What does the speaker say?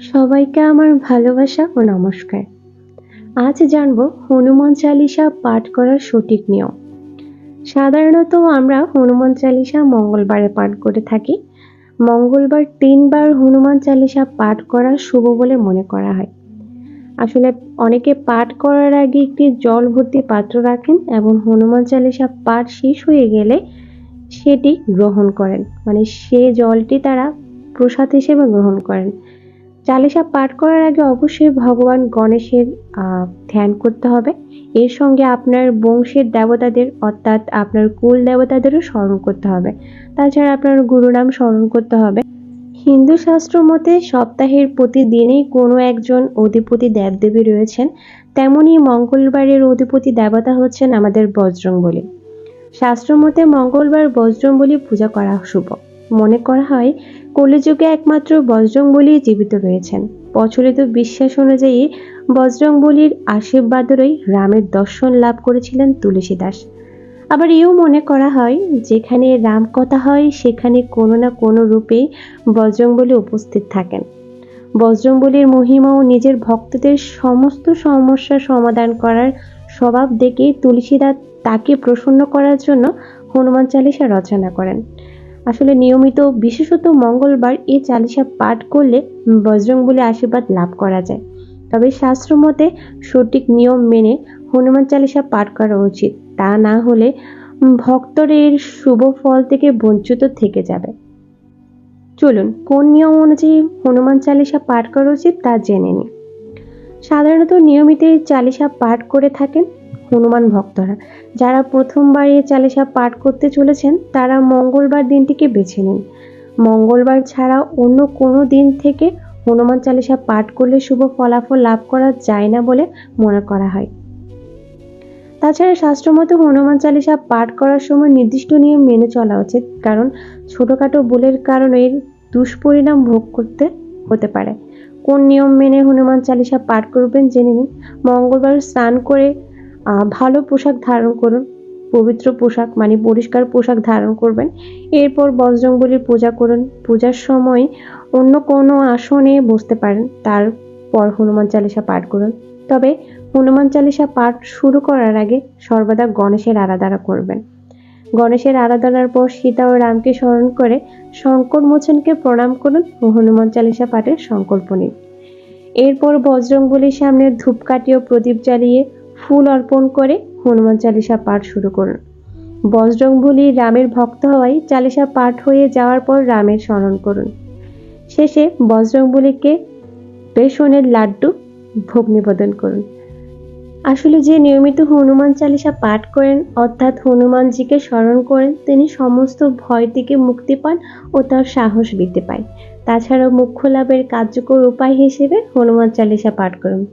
সবাইকে আমার ভালোবাসা ও নমস্কার। আজ জানব হনুমান চালিসা পাঠ করার সঠিক নিয়ম। সাধারণত আমরা হনুমান চালিসা মঙ্গলবারে পাঠ করে থাকি। মঙ্গলবার তিনবার হনুমান চালিসা পাঠ করা শুভ বলে মনে করা হয়। আসলে অনেকে পাঠ করার আগে একটি জল ভর্তি পাত্র রাখেন এবং হনুমান চালিসা পাঠ শেষ হয়ে গেলে সেটি গ্রহণ করেন। মানে সে জলটি তারা প্রসাদ হিসেবে গ্রহণ করেন। চালিসা পাঠ করার আগে অবশ্যই ভগবান গণেশের ধ্যান করতে হবে। এর সঙ্গে আপনার বংশের দেবতাদের, অর্থাৎ আপনার কুল দেবতাদেরও স্মরণ করতে হবে। তাছাড়া আপনার গুরুনাম স্মরণ করতে হবে। হিন্দু শাস্ত্র মতে সপ্তাহের প্রতিদিনই কোনো একজন অধিপতি দেবদেবী রয়েছেন। তেমনি মঙ্গলবারের অধিপতি দেবতা হচ্ছেন আমাদের বজ্রং বলি শাস্ত্র মতে মঙ্গলবার বজ্রং বলি পূজা করা শুভ। মনে করা হয় কলিযুগে একমাত্র বজরংবলী জীবিত রয়েছেন। প্রচলিত বিশ্বাস অনুযায়ী বজরংবলীর আশীর্বাদেরই রামের দর্শন লাভ করেছিলেন তুলসী দাস আবার এও মনে করা হয়, যেখানে রাম কথা হয়, সেখানে কোনো না কোনো রূপেই বজরংবলী উপস্থিত থাকেন। বজরংবলীর মহিমা ও নিজের ভক্তদের সমস্ত সমস্যার সমাধান করার স্বভাব দেখে তুলসীদাস তাকে প্রসন্ন করার জন্য হনুমান চালিসা রচনা করেন। আসলে নিয়মিত বিশেষত মঙ্গলবার এই চালিসা পাঠ করলে বজরং বলে আশীর্বাদ লাভ করা যায়। তবে শাস্ত্র মতে সঠিক নিয়ম মেনে হনুমান চালিসা পাঠ করা উচিত। তা না হলে ভক্তরের শুভ ফল থেকে বঞ্চিত থেকে যাবে। চলুন, কোন নিয়ম অনুযায়ী হনুমান চালিসা পাঠ করা উচিত তা জেনে নিন সাধারণত নিয়মিত চালিসা পাঠ করে থাকেন হনুমান ভক্তরা। যারা প্রথমবার এই চালিসা পাঠ করতে চলেছেন, তারা মঙ্গলবার দিনটিকে বেছে নিন। মঙ্গলবার ছাড়া অন্য কোনো দিন থেকে হনুমান চালিসা পাঠ করলে শুভ ফলাফল লাভ করা যায় না বলে মনে করা হয়। তাছাড়া শাস্ত্রমতে হনুমান চালিসা পাঠ করার সময় নির্দিষ্ট নিয়ম মেনে চলা উচিত, কারণ ছোটোখাটো ভুলের কারণে এর দুষ্পরিণাম ভোগ করতে হতে পারে। কোন নিয়ম মেনে হনুমান চালিসা পাঠ করবেন জেনে নিন। মঙ্গলবার স্নান করে ভালো পোশাক ধারণ করুন, পবিত্র পোশাক মানে পরিষ্কার পোশাক ধারণ করবেন। এরপর বজরংবলির পূজা করুন। পূজার সময় অন্য কোনো আসনে বসতে পারেন। তারপর হনুমান চালিসা পাঠ করুন। তবে হনুমান চালিসা পাঠ শুরু করার আগে সর্বদা গণেশের আরাধনা করবেন। গণেশের আরাধনার পর সীতা ও রামকে স্মরণ করে শঙ্কর মোচনকে প্রণাম করুন ও হনুমান চালিসা পাঠের সংকল্প নিন। এরপর বজরংবলির সামনে ধূপকাঠি ও প্রদীপ জ্বালিয়ে ফুল অর্পণ করে হনুমান চালিসা পাঠ শুরু করুন। বজরংবলী রামের ভক্ত হওয়ায় চালিসা পাঠ হয়ে যাওয়ার পর রামের স্মরণ করুন। শেষে বজরংবলীকে বেসনের লাড্ডু ভোগ নিবেদন করুন। আসলে যে নিয়মিত হনুমান চালিসা পাঠ করেন, অর্থাৎ হনুমানজিকে স্মরণ করেন, তিনি সমস্ত ভয় থেকে মুক্তি পান ও তার সাহস বৃদ্ধি পায়। তাছাড়াও মুখ্য লাভের কার্যকর উপায় হিসেবে হনুমান চালিসা পাঠ করুন।